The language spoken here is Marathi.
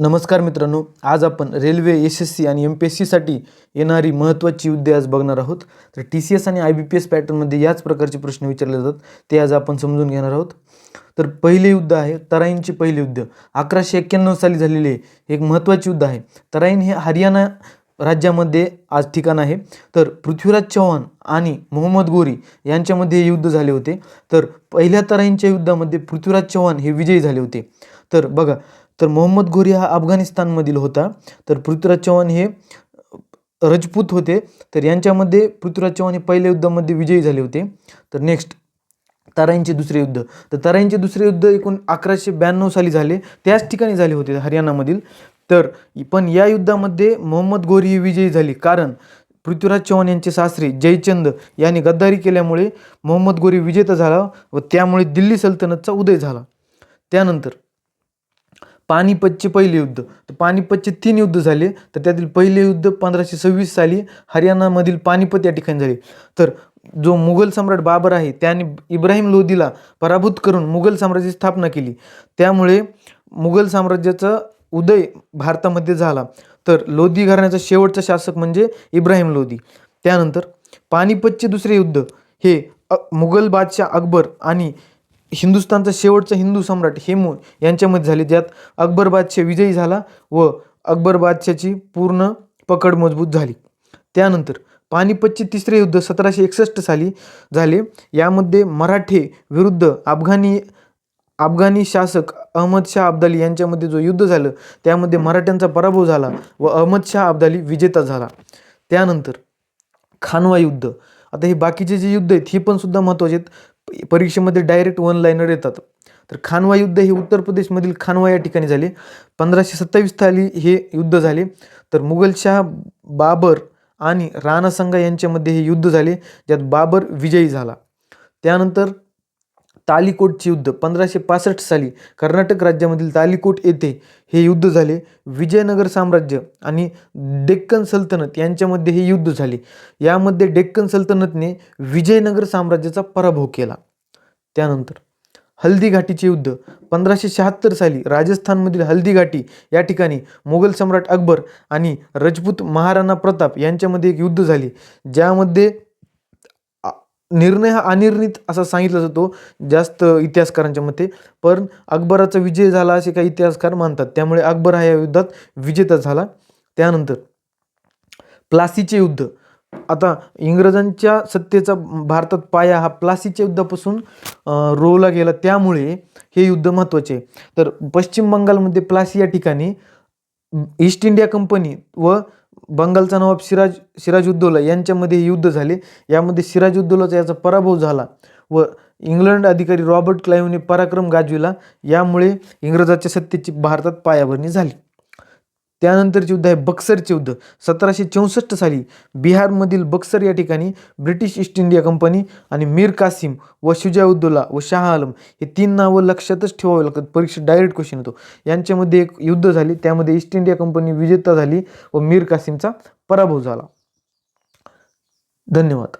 नमस्कार मित्रांनो आज आपण रेल्वे एस एस सी आणि एम पी एस सीसाठी येणारी महत्त्वाची युद्धे आज बघणार आहोत. तर टी सी एस आणि आय बी पी एस पॅटर्नमध्ये याच प्रकारचे प्रश्न विचारले जातात. ते आज आपण समजून घेणार आहोत. तर पहिले युद्ध आहे तराईनचे पहिले युद्ध. अकराशे एक्क्याण्णव साली झालेले एक महत्त्वाचे युद्ध आहे. तराईन हे हरियाणा राज्यामध्ये आज ठिकाण आहे. तर पृथ्वीराज चव्हाण आणि मोहम्मद गोरी यांच्यामध्ये हे युद्ध झाले होते. तर पहिल्या तराईंच्या युद्धामध्ये पृथ्वीराज चव्हाण हे विजयी झाले होते. तर बघा तर मोहम्मद घोरी हा अफगाणिस्तानमधील होता. तर पृथ्वीराज चव्हाण हे रजपूत होते. तर यांच्यामध्ये पृथ्वीराज चव्हाण हे पहिल्या युद्धामध्ये विजयी झाले होते. तर नेक्स्ट तराईंचे दुसरे युद्ध. तर तराईंचे दुसरे युद्ध एकूण अकराशे ब्याण्णव साली झाले. त्याच ठिकाणी झाले होते हरियाणामधील. तर पण या युद्धामध्ये मोहम्मद गोरी ही विजयी झाली. कारण पृथ्वीराज चव्हाण यांचे सासरे जयचंद यांनी गद्दारी केल्यामुळे मोहम्मद गोरी विजेता झाला व त्यामुळे दिल्ली सल्तनतचा उदय झाला. त्यानंतर पानिपतचे पहिले युद्ध. तर पानिपतचे तीन युद्ध झाले. तर त्यातील पहिले युद्ध पंधराशे सव्वीस साली हरियाणामधील पानिपत या ठिकाणी झाले. तर जो मुघल सम्राट बाबर आहे त्याने इब्राहिम लोधीला पराभूत करून मुघल साम्राज्याची स्थापना केली. त्यामुळे मुघल साम्राज्याचा उदय भारतामध्ये झाला. तर लोधी घराण्याचा शेवटचा शासक म्हणजे इब्राहिम लोधी त्यानंतर पानिपतचे दुसरे युद्ध. हे अ मुघल बादशाह अकबर आणि हिंदुस्थानचा शेवटचा हिंदू सम्राट हेमू यांच्यामध्ये झाले ज्यात अकबर बादशाह विजयी झाला व अकबर बादशाची पूर्ण पकड मजबूत झाली. त्यानंतर पानिपतचे तिसरे युद्ध सतराशे एकसष्ट साली झाले. यामध्ये मराठे विरुद्ध अफगाणी अफगाणी शासक अहमद शाह अब्दाली यांच्यामध्ये जो युद्ध झालं त्यामध्ये मराठ्यांचा पराभव झाला व अहमद शाह अब्दाली विजेता झाला. त्यानंतर खानवा युद्ध. आता हे बाकीचे जे युद्ध आहेत हे पण सुद्धा महत्त्वाचे आहेत. परीक्षेमध्ये डायरेक्ट वन लाईनर येतात. तर खानवा युद्ध हे उत्तर प्रदेशमधील खानवा या ठिकाणी झाले. पंधराशे सत्तावीस साली हे युद्ध झाले. तर मुघलशाह बाबर आणि राणासंगा यांच्यामध्ये हे युद्ध झाले ज्यात बाबर विजयी झाला. त्यानंतर तालिकोटचे युद्ध पंधराशे पासष्ट साली कर्नाटक राज्यामधील तालिकोट येथे हे युद्ध झाले. विजयनगर साम्राज्य आणि डेक्कन सल्तनत यांच्यामध्ये हे युद्ध झाले. यामध्ये डेक्कन सल्तनतने विजयनगर साम्राज्याचा पराभव केला. त्यानंतर हल्दीघाटीचे युद्ध. पंधराशे शहात्तर साली राजस्थानमधील हल्दीघाटी या ठिकाणी मुघल सम्राट अकबर आणि रजपूत महाराणा प्रताप यांच्यामध्ये एक युद्ध झाले ज्यामध्ये आ- निर्णय हा अनिर्णित असा सांगितला जातो जास्त इतिहासकारांच्या मते. पण अकबराचा विजय झाला असे काही इतिहासकार मानतात त्यामुळे अकबर हा या युद्धात विजेता झाला. त्यानंतर प्लासीचे युद्ध. आता इंग्रजांच्या सत्तेचा भारतात पाया हा प्लासीच्या युद्धापासून रोवला गेला. त्यामुळे हे युद्ध महत्त्वाचे आहे. तर पश्चिम बंगालमध्ये प्लासी या ठिकाणी ईस्ट इंडिया कंपनी व बंगालचा नवाब सिराज सिराजुद्दौला यांच्यामध्ये हे युद्ध झाले. यामध्ये सिराजुद्दौलाचा याचा पराभव झाला व इंग्लंड अधिकारी रॉबर्ट क्लाईव्हने पराक्रम गाजविला. यामुळे इंग्रजाच्या सत्तेची भारतात पायाभरणी झाली. त्यानंतरचे युद्ध आहे बक्सरचे युद्ध. सतराशे चौसष्ट साली बिहारमधील बक्सर या ठिकाणी ब्रिटिश ईस्ट इंडिया कंपनी आणि मीर कासिम व शुजाउद्दौला व शाह आलम हे तीन नावं लक्षातच ठेवावे लागतात. परीक्षा डायरेक्ट क्वेश्चन येतो. यांच्यामध्ये एक युद्ध झाले. त्यामध्ये ईस्ट इंडिया कंपनी विजेता झाली व मीर कासिमचा पराभव झाला. धन्यवाद.